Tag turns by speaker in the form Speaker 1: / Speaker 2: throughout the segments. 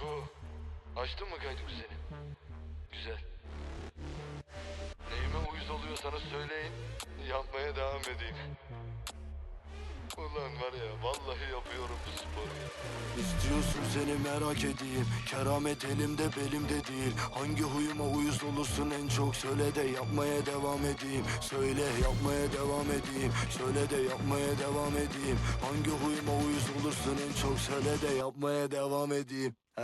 Speaker 1: Eko, açtın mı kaydı seni? Güzel. Neyime uyuz oluyorsanız söyleyin, yapmaya devam edeyim. Ulan var ya, vallahi yapıyorum bu sporu ya.
Speaker 2: İstiyorsun seni merak edeyim. Keramet elimde belimde değil. Hangi huyuma uyuz olursun en çok? Söyle de yapmaya devam edeyim. Söyle yapmaya devam edeyim. Söyle de yapmaya devam edeyim. Hangi huyuma uyuz olursun en çok? Söyle de yapmaya devam edeyim. He,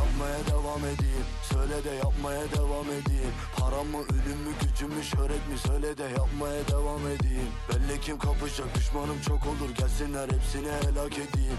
Speaker 2: yapmaya devam edeyim. Söyle de yapmaya devam edeyim. Param mı ölüm mü gücüm mü şöhret mi? Söyle de yapmaya devam edeyim. Belli kim kapışacak düşmanım çok olur. Gelsinler hepsini helak edeyim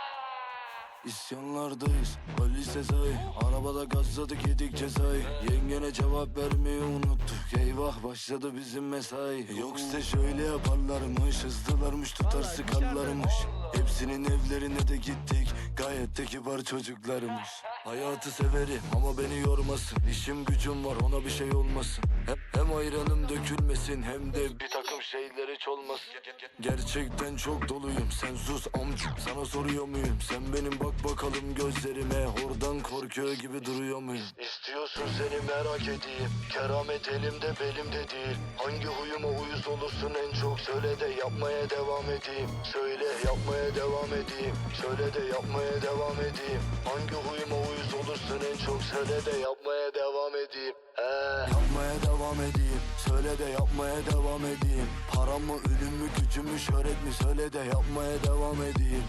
Speaker 2: İsyanlardayız Ali Sezai. Arabada gazladık yedik cezayı. Yengene cevap vermeyi unuttuk. Eyvah başladı bizim mesai. Yoksa şöyle yaparlarmış Hızlılarmış tutar sıkarlarmış Hepsinin evlerine de gittik. Gayet de kibar çocuklarmış Hayatı severim ama beni yormasın. İşim gücüm var ona bir şey olmasın. Hem, hem ayranım dökülmesin Hem de bir takım şeyler hiç olmasın Gerçekten çok doluyum. Sen sus amca Sana soruyor muyum? Sen benim bak bakalım gözlerime. Oradan korkuyor gibi duruyor muyum? İstiyorsun seni merak edeyim. Keramet elimde belimde değil. Hangi huyuma uyuz olursun en çok? Söyle de yapmaya devam edeyim. Söyle yapmaya devam edeyim. Söyle de yapmaya devam edeyim. Hangi huyuma uyuz olursun en çok? Söyle de yapmaya devam edeyim. He. Devam edeyim. Söyle de yapmaya devam edeyim. Param mı ölüm mü gücüm mü şöhret mi? Söyle de yapmaya devam edeyim